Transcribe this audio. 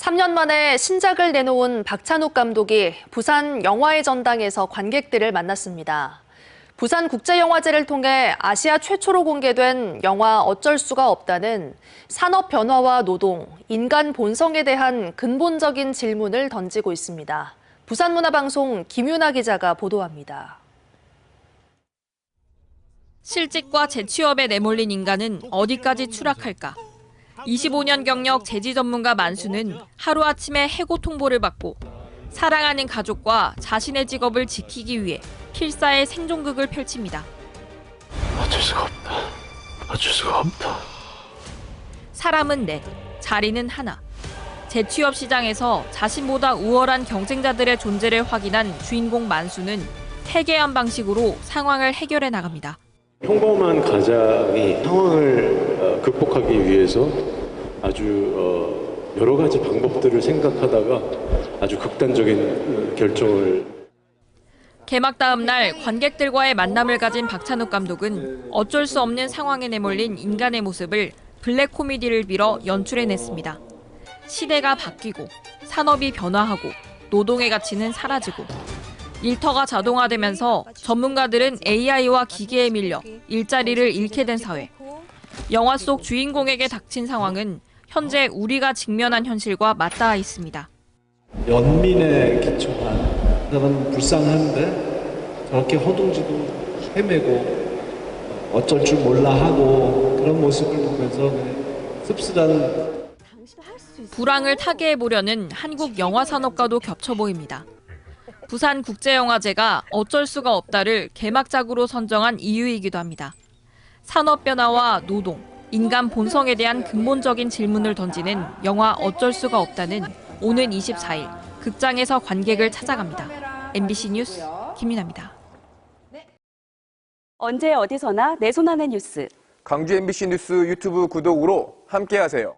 3년 만에 신작을 내놓은 박찬욱 감독이 부산 영화의 전당에서 관객들을 만났습니다. 부산 국제영화제를 통해 아시아 최초로 공개된 영화 어쩔 수가 없다는 산업 변화와 노동, 인간 본성에 대한 근본적인 질문을 던지고 있습니다. 부산문화방송 김윤아 기자가 보도합니다. 실직과 재취업에 내몰린 인간은 어디까지 추락할까? 25년 경력 재지 전문가 만수는 하루아침에 해고 통보를 받고 사랑하는 가족과 자신의 직업을 지키기 위해 필사의 생존극을 펼칩니다. 어쩔 수가 없다. 어쩔 수가 없다. 사람은 넷, 자리는 하나. 재취업 시장에서 자신보다 우월한 경쟁자들의 존재를 확인한 주인공 만수는 태계한 방식으로 상황을 해결해 나갑니다. 평범한 가장이 상황을 어, 극복하기 위해서 아주 어, 여러 가지 방법들을 생각하다가 아주 극단적인 어, 결정을 개막 다음 날 관객들과의 만남을 가진 박찬욱 감독은 어쩔 수 없는 상황에 내몰린 인간의 모습을 블랙 코미디를 빌어 연출해냈습니다. 시대가 바뀌고 산업이 변화하고 노동의 가치는 사라지고 일터가 자동화되면서 전문가들은 AI와 기계에 밀려 일자리를 잃게 된 사회. 영화 속 주인공에게 닥친 상황은 현재 우리가 직면한 현실과 맞닿아 있습니다. 연민에 기초한 그런 불쌍한데 저렇게 허둥지둥 헤매고 어쩔 줄 몰라 하고 그런 모습을 보면서 씁쓸한 불황을 타개해 보려는 한국 영화 산업과도 겹쳐 보입니다. 부산 국제영화제가 어쩔 수가 없다를 개막작으로 선정한 이유이기도 합니다. 산업 변화와 노동, 인간 본성에 대한 근본적인 질문을 던지는 영화 어쩔 수가 없다는 오는 24일 극장에서 관객을 찾아갑니다. MBC 뉴스 김민아입니다. 언제 어디서나 내 손 안의 뉴스 광주 MBC 뉴스 유튜브 구독으로 함께하세요.